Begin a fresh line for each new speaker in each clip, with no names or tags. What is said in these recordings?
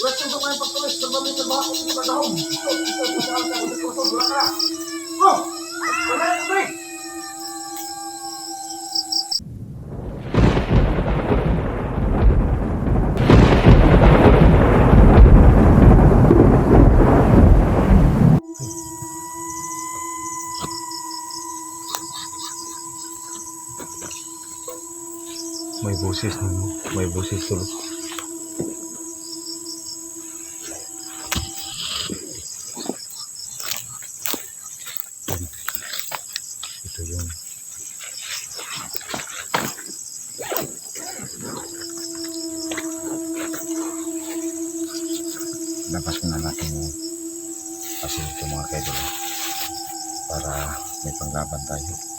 Ulat yung mga pagtulis, sabami sa sa mga sa ka. Oh! Wala na, pre!
May boses na May boses tulo. May panglaban tayo.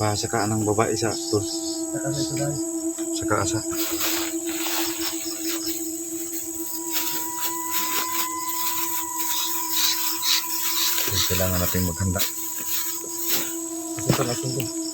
Pasakaan ng babae sa tol.
Sa ito dahil.
Saka asa. So, kailangan natin maghanda.
Kasi ito, nasin ko.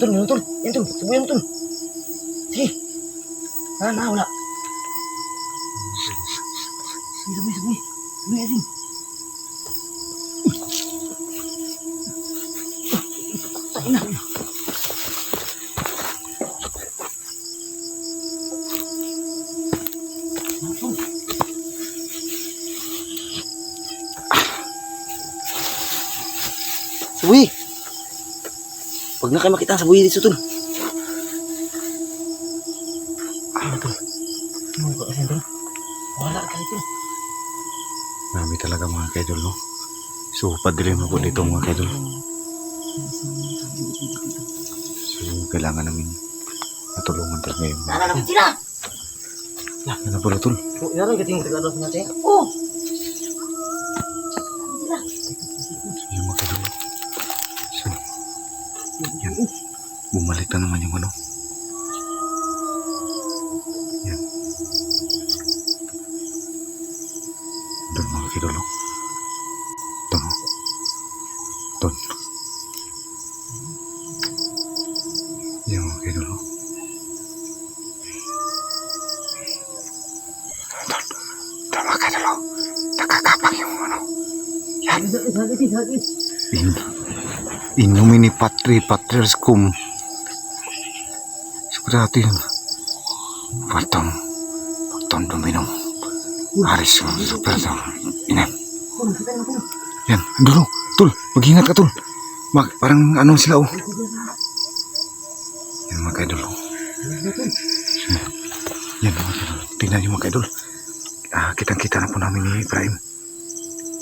Tol, yan tol, yan tol, yan tol. Sige. Ah, na, wala. Sige, sabi, sabi. Sabi, asin. Tayo na. Pag na kayo makita sa buhay dito, tol. Ano, tol? Ano tol? Wala ka ito.
Marami talaga mga kaidol, no? So, padilim ako dito mga kaidol. So, kailangan namin matulungan talaga ngayon.
Naalala sila!
Ano pala tol?
Oh, yaran ka tingin tagados natin. Oh!
Bumalik na naman yung ano. Yan. Doon mga kaidol, no? Doon, no? Doon. Yan mga kaidol, no? Doon. Doon mga kaidol, no? Nakakapang yung ano. Yan.
Sakit, sakit, sakit.
In, inumini patri patriars cum sigurado yun patong patong duminom aris yung super to ina
Oh, nakita na, tol.
yan dulo tul mag-ingat ka tul Mag, parang ano sila oh yan mga kaidol oh. yan mga kaidol tingnan nyo mga kaidol ah, kitang kita na po namin ni Ibrahim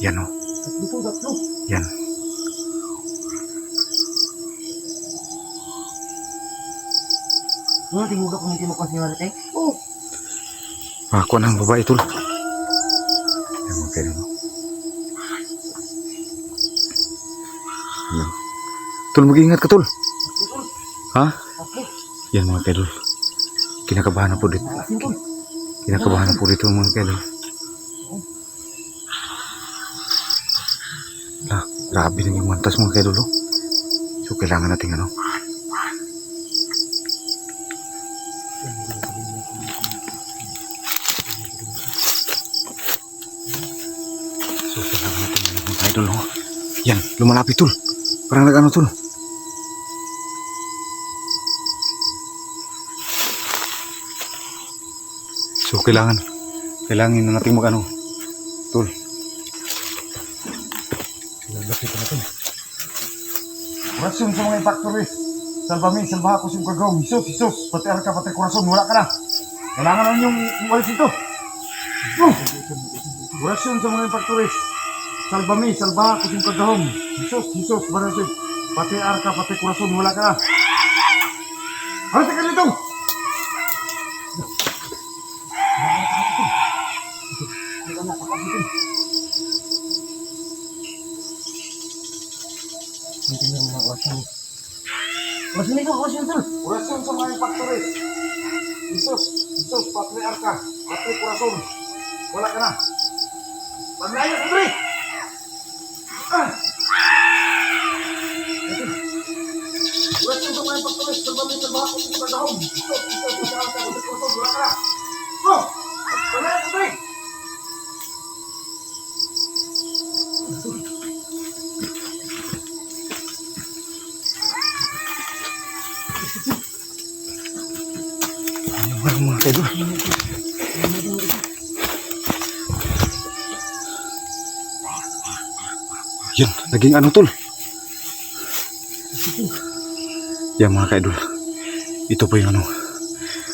yan oh
Tatlo, tatlo.
yan
Ano, ko kung hindi mo kasi marate? Oh!
Ako ng babae tul. Yan mga kaidol. no? Yan. Tul, mag-iingat ka tul. Ha?
Okay.
Yan mga kaidol. Kinakabahan na po dito. Kinakabahan na po dito mga kaidol. Ah, grabe na yung mantas mga kaidol. oh. So, kailangan natin ano. Yan, lumalapit tul. Parang nag-ano tul. So, kailangan, kailangan na natin mag-ano, tul. Lalapit natin.
Rasyon sa mga factories.
Salva me, salva ako sa gagawin. Jesus, Jesus, pati ka, pati korason, wala ka na. Kailangan na yung umalis ito. Orasyon sa mga impactores. Salva me, salva ako sa kagahom. Jesus, Jesus, barasid. Pati arka, pati korason, wala ka na. Halika ka dito!
Hindi na mga orasyon. Orasyon ito, orasyon ito.
Orasyon sa mga impactores. Jesus, Jesus, pati arka, pati korason, wala ka na. Paglayo, Andre! Ah! Me, salva ako sa pati korason, wala na. Andre!
Ano mga kaidol?
Yan, naging ano tol? Yan mga kaidol. Ito po yung ano.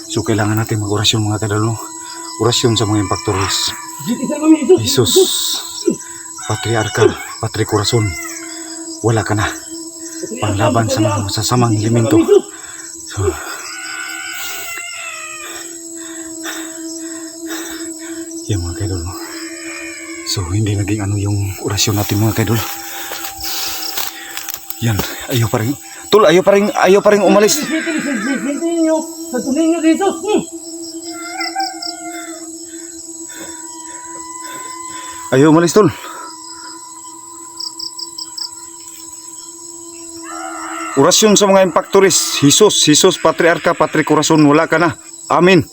So kailangan natin mag-orasyon mga kaidol. No? Orasyon sa mga
ito.
Jesus, Patriarka, Patri Corazon, wala ka na. Panglaban sa mga masasamang elemento. So, yan mga kaidol. So, hindi naging ano yung orasyon natin mga kaidol. Yan, ayaw pa rin. Tol, ayaw pa rin, ayaw pa rin umalis.
Hmm.
Ayaw umalis, tol. Orasyon sa mga impactores. Jesus, Jesus, Patriarka, Patri Corazon, wala ka na. Amen.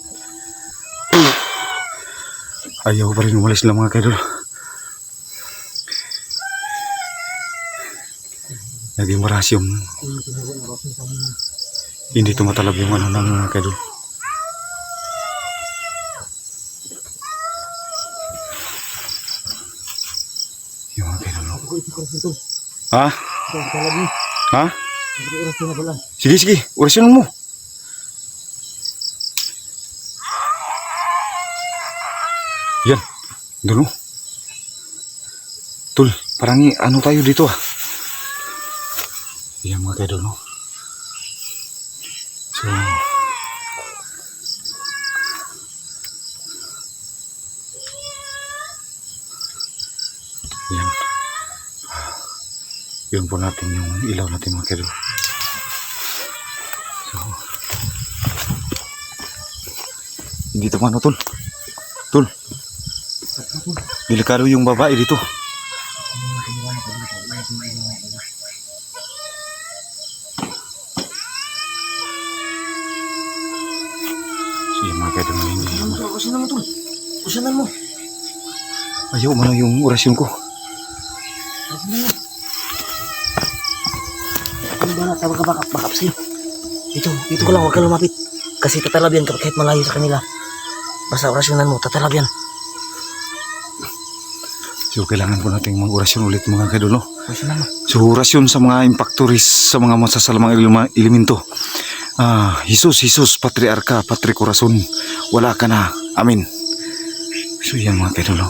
Ayaw pa rin umalis lang mga kaidol. Naging marasyon. Hindi tumatalab yung ano ng mga kaidol. Yung mga kaidol. no?
Ako ito orasyon ito.
Ha?
Ito ang talabi.
Ha?
Ito orasyon na pala.
Sige, sige. Orasyon mo. Yan. Dulo. Tul, parang i- ano tayo dito ah. Yan mga kaidol, no? So, yan. Ah, Yun po natin yung ilaw natin mga kaidol. So, hindi ito ano, tol. Tol. Delikado yung babae dito. So, yung mga kaidol na hindi.
Ano ito? Orasyon mo tol. Orasyon mo.
Ayaw mo na yung orasyon ko.
Ano ba na? Tawag ka backup, backup sa'yo. Dito, dito ka lang, huwag ka lumapit. Kasi tatalab yan kahit malayo sa kanila. Basta orasyonan mo, tatalab yan.
So, kailangan po natin mag-orasyon ulit mga
mo.
So, orasyon sa mga impactoris, sa mga masasalamang elemento. Ah, Jesus, Jesus, Patriarka, Patri Corazon, wala ka na. Amin. So, yan mga no?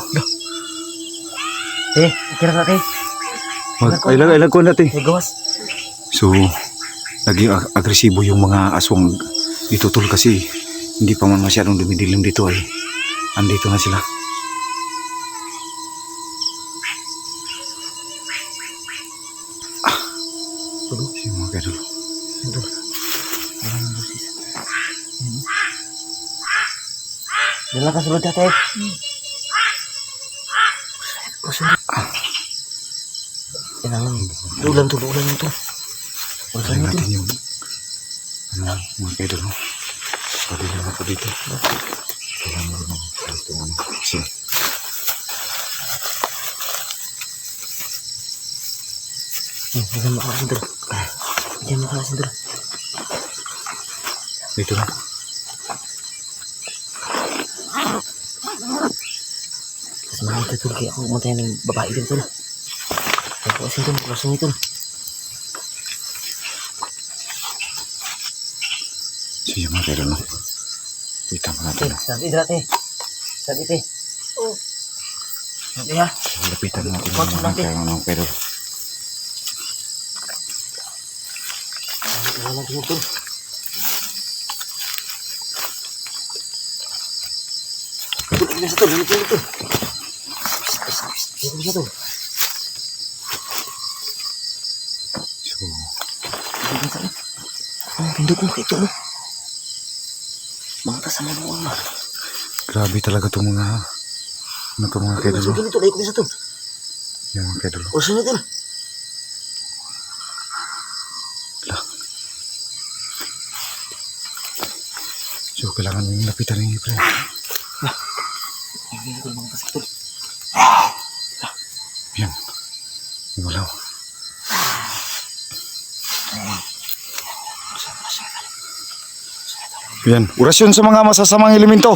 Eh, kira ka kay.
Mag, ilag, ilag ko natin.
Eh, gawas.
So, naging ag- agresibo yung mga aswang dito tol kasi hindi pa man masyadong dumidilim dito ay andito na sila. Yung mga
busis. Dala ka sulod dati. Orasyon. Yan lang. Ulan tulo, ulan ito. Orasyon
Try
mo
natin yung ano, mga kaidol. no? Pwede na ako dito. Kailangan mo rin dito. Ano. So,
Eh, Diyan makakasin tulo. Diyan makakasin tulo.
dito na.
Tapos mga ito tulo. Kaya ako umuntayan ng babae din tulo. Orasyon tulo, orasyon ito.
So yung mga kaidol, no? Kita mo natin, no?
Sabi dati. Sabi te. Oh. Sabi ha.
Lapitan natin
Huwag
yung
mo
mga
natin.
kaidol, no? Pero,
Wala nang tol. Tol, ano sa tol? Ano tol? Ano sa tol?
so,
Ano sa tol? Pindot mo ito no? Mga kasama mo ang
grabe talaga itong mga, ano itong mga kaidol, no?
Sige nito, layo ko sa tol.
Yung mga kaidol, no?
O sunod tol.
So, kailangan yung lapitan ni Pre.
Hindi tol, mga kasama tol.
Yan. Wala. Yan. Orasyon sa mga masasamang elemento.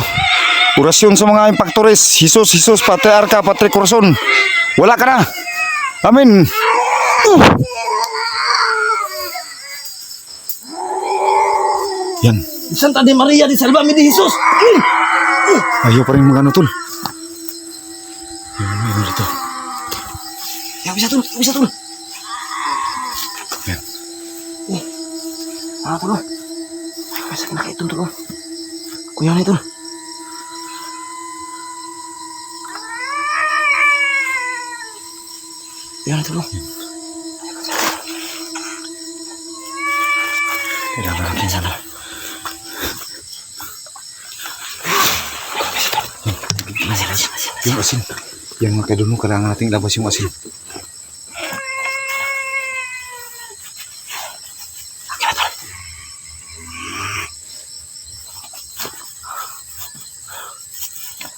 Orasyon sa mga impactores. Jesus, Jesus, Patriarka, Patri Corazon. Wala ka na. Amen. Uh. Yan.
Santa de Maria di Salvame de Jesus.
Ayaw pa rin magano tol. Yan, yan dito.
Ya bisa tol, bisa tol.
Yan.
Ah, tol. Masa kena kayak tol. Kuya na tol. Kuya na tol.
Kailangan natin sana.
Masih, masih, masih.
Yung asin. Yan mga kaidol mo, kailangan natin ilabas yung asin.
Oke, tol.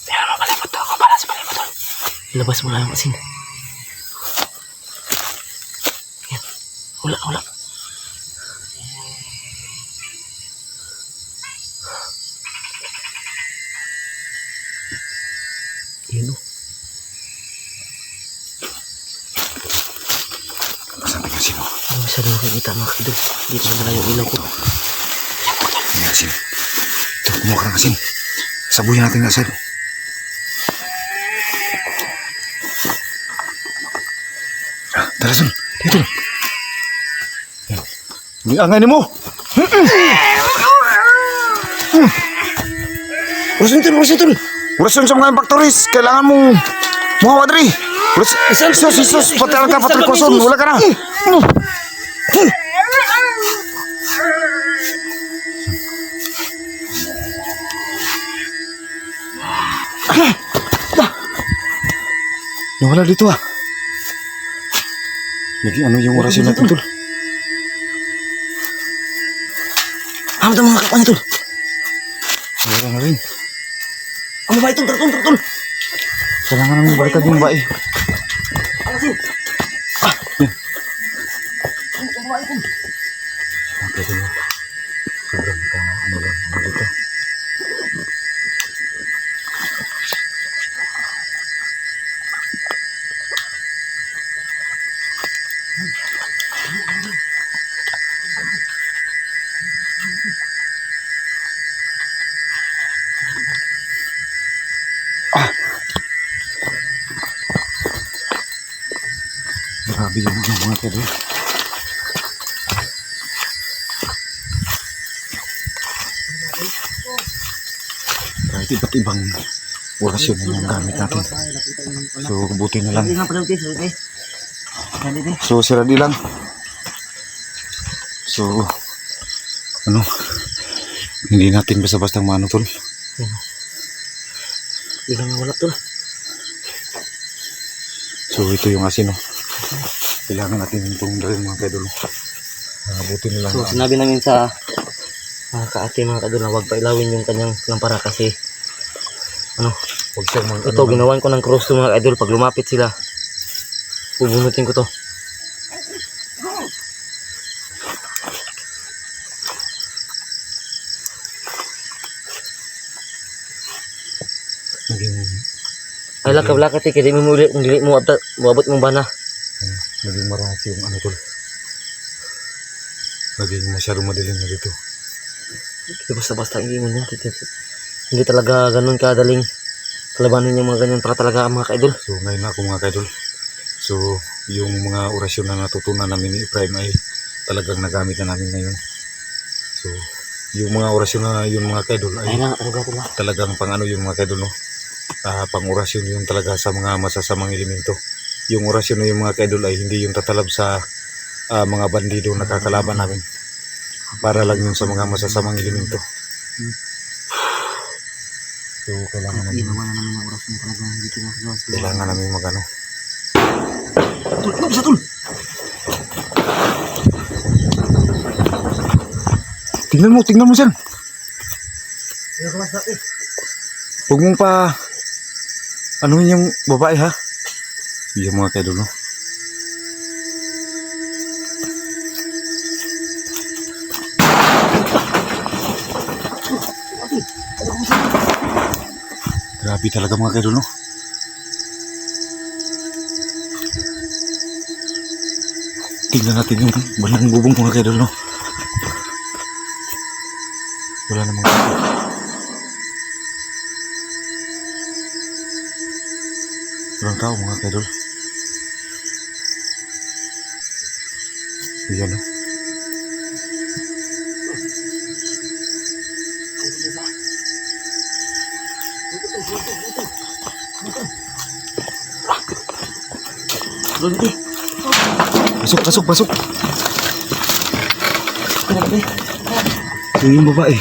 Biar mo palimot to ako para sa palimot tol. Ilabas mo lang yung asin. Yan. Wala, wala. Yun o.
Labasan natin yung asin. oh.
Hindi masyado nakikita mga kidol. Dito na yung ilaw ko.
Yung asin. Ito, kumuha ka ng asin. Sabuyan natin yung asin. Tara, Sun. Dito. Yan. Hindi angay ni mo.
Urusin tol, urusin tol.
Orasyon sa mga impactories. Kailangan mo muhawa diri. Orasyon. Isus, Isus. Patal ka, patal koson. Wala ka na. Nawala dito ah. Lagi ano yung orasyon natin tol?
Ano ito mga kapanya tol?
Wala na rin.
Ano ba ito? Tol, tol, tol, tol.
Kailangan namin balikan yung bae.
Alasin.
Ah, yan.
Ano ano ba ito?
Okay, dito. Mga kado. Kahit iba't ibang orasyon na yung gamit natin. So, buti na lang. So, sira di lang. So, ano, hindi natin basta-basta mano tol.
Hindi lang wala tol.
So, ito yung asin, oh. Kailangan natin itong dalhin mga kadol. Uh, buti na lang.
So sinabi namin sa mga kaate mga kadol na huwag pailawin yung kanyang lampara kasi ano,
Huwag siyang mag-
ito ginawan ko ng cross to mga idol pag lumapit sila bubunutin ko to. Ay lakaw lakat eh. Kaya di mo muli mo muabot mong bana.
Ano, naging marami yung ano tol. Naging masyadong madilim na dito.
Hindi basta-basta hindi mo natin. Hindi talaga ganun kadaling kalabanin yung mga ganyan para talaga mga kaidol.
So ngayon ako mga kaidol. So yung mga orasyon na natutunan namin ni Ephraim ay talagang nagamit na namin ngayon. So yung mga orasyon na yun mga kaidol ay
Ayun ano
talagang pang ano yung mga kaidol no. Ah, pang orasyon yun talaga sa mga masasamang elemento. Yung orasyon na yung mga kaidol ay hindi yung tatalab sa ah, mga bandido na kakalaban namin. Para lang yun sa mga masasamang elemento. So kailangan namin kailangan namin magano
Tul, ano bisa tul?
Tingnan mo, tingnan mo sir.
Sa eh.
Huwag mong pa anuhin yung babae ha. Yung mga kaidol no. Grabe talaga mga kaidol no. Tingnan natin yung bandang bubong mga kaidol no. Wala namang Walang tao mga kaidol. Yan o.
Lunti.
Pasok, pasok, pasok. Yung yung babae.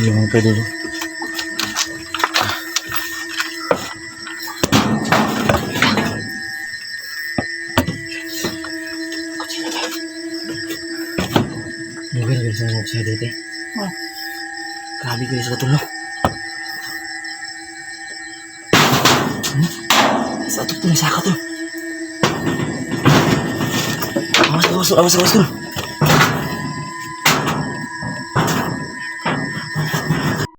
Ay, kaya ito. Saya dito. Oh. Grabe ko sa tulo. Hmm? Sa ito tuloy sa ka to. Awas, awas, awas, awas, awas.